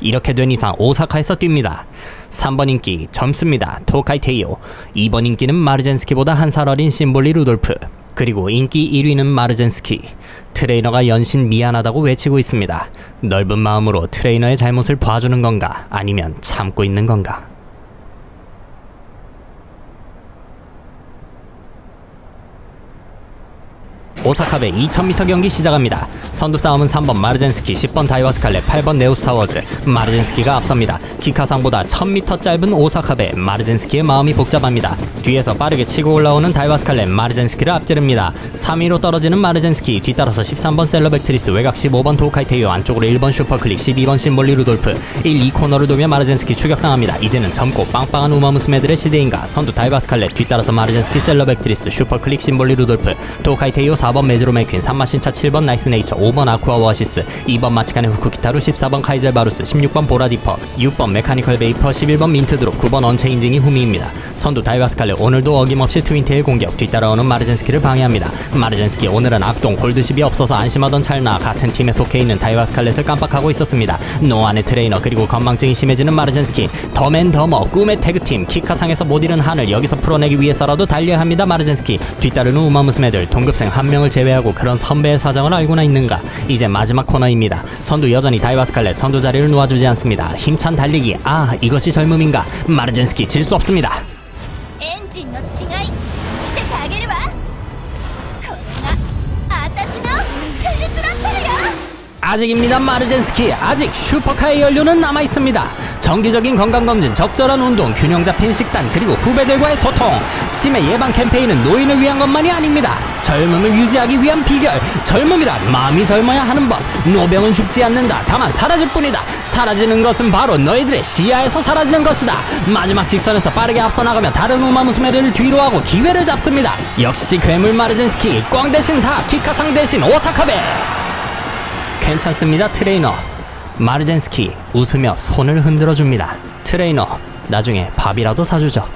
이렇게 된 이상 오사카에서 뜁니다. 3번 인기 젊습니다. 토카이 테이오. 2번 인기는 마르젠스키보다 한 살 어린 심볼리 루돌프. 그리고 인기 1위는 마르젠스키. 트레이너가 연신 미안하다고 외치고 있습니다. 넓은 마음으로 트레이너의 잘못을 봐주는 건가? 아니면 참고 있는 건가? 오사카베 2000m 경기 시작합니다. 선두 싸움은 3번 마르젠스키, 10번 다이와 스칼렛, 8번 네오스타워즈. 마르젠스키가 앞섭니다. 키카상보다 1000m 짧은 오사카베, 마르젠스키의 마음이 복잡합니다. 뒤에서 빠르게 치고 올라오는 다이와 스칼렛, 마르젠스키를 앞지릅니다. 3위로 떨어지는 마르젠스키, 뒤따라서 13번 셀러백트리스, 외곽 15번 도카이테이오, 안쪽으로 1번 슈퍼클릭, 12번 심볼리 루돌프, 1, 2코너를 도며 마르젠스키 추격당합니다. 이제는 젊고 빵빵한 우마무스메들의 시대인가. 선두 다이와 스칼렛, 뒤따라서 마르젠스키, 셀러백트리스, 슈퍼클릭, 심볼리 루돌프, 도카이테이오 4번 메즈로 맥퀸, 3마 신차 7번 나이스 네이처, 5번 아쿠아 오아시스, 2번 마치카네 후쿠키타루, 14번 카이젤 바루스, 16번 보라디퍼, 6번 메카니컬 베이퍼, 11번 민트드롭, 9번 언체인징이 후미입니다. 선두 다이바스칼레 오늘도 어김없이 트윈테일 공격, 뒤따라오는 마르젠스키를 방해합니다. 마르젠스키 오늘은 악동 골드십이 없어서 안심하던 찰나 같은 팀에 속해 있는 다이바스칼렛을 깜빡하고 있었습니다. 노안의 트레이너 그리고 건망증이 심해지는 마르젠스키, 더맨 더머 꿈의 태그팀 키카상에서 못 잃은 한을 여기서 풀어내기 위해서라도 달려야 합니다. 마르젠스키 뒤따르는 우마무스메들 동급생 한 명을 사정을 제외하고 그런 선배의 사정을 알고나 있는가? 이제 마지막 코너입니다. 선두 여전히 다이와스칼렛 선두 자리를 놓아주지 않습니다. 힘찬 달리기. 아, 이것이 젊음인가? 마르젠스키 질 수 없습니다. 엔진 너 칭아이. 세 가게를 봐. 코나... 아따시노. 클리스란테르야. 아직입니다 마르젠스키 아직 슈퍼카의 연료는 남아있습니다 정기적인 건강검진 적절한 운동 균형 잡힌 식단 그리고 후배들과의 소통. 치매 예방 캠페인은 노인을 위한 것만이 아닙니다. 젊음을 유지하기 위한 비결. 젊음이란 마음이 젊어야 하는 법. 노병은 죽지 않는다. 다만 사라질 뿐이다. 사라지는 것은 바로 너희들의 시야에서 사라지는 것이다. 마지막 직선에서 빠르게 앞서 나가며 다른 우마무스메를 뒤로 하고 기회를 잡습니다. 역시 괴물 마르젠스키 꽝 대신 다 키카상 대신 오사카베. 괜찮습니다 트레이너 마르젠스키 웃으며 손을 흔들어 줍니다. 트레이너 나중에 밥이라도 사주죠